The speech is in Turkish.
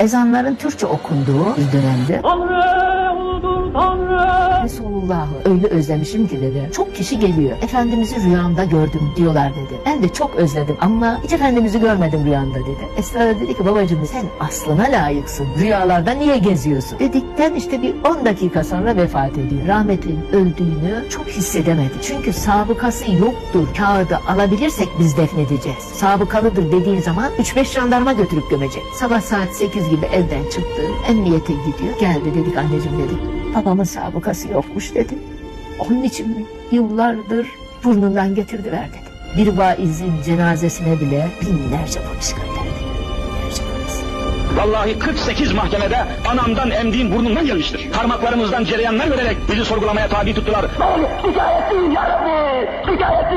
Ezanların Türkçe okunduğu bir uludur Tanrı. Resulullah'ı öyle özlemişim ki dedi. Çok kişi geliyor. Efendimiz'i rüyamda gördüm diyorlar dedi. Ben de çok özledim ama hiç Efendimiz'i görmedim rüyamda dedi. Esra da dedi ki babacığım sen aslına layıksın. Rüyalarda niye geziyorsun? Dedikten işte bir 10 dakika sonra vefat ediyor. Rahmetli'nin öldüğünü çok hissedemedi. Çünkü sabıkası yoktur. Kağıdı alabilirsek biz defnedeceğiz. Sabıkalıdır dediğin zaman 3-5 jandarma götürüp gömecek. Sabah saat 8 gibi evden çıktı. Emniyete gidiyor. Geldi dedik anneciğim dedik. Babamın sabıkası yokmuş dedi. Onun için mi? Yıllardır burnundan getirdiler dedi. Bir vaizin cenazesine bile binlerce polis gönderdi. Binlerce polis. Vallahi 48 mahkemede anamdan emdiğim burnumdan gelmiştir. Parmaklarımızdan cereyanlar vererek bizi sorgulamaya tabi tuttular. Şikayetliyim ya Rabbi. Resulallah.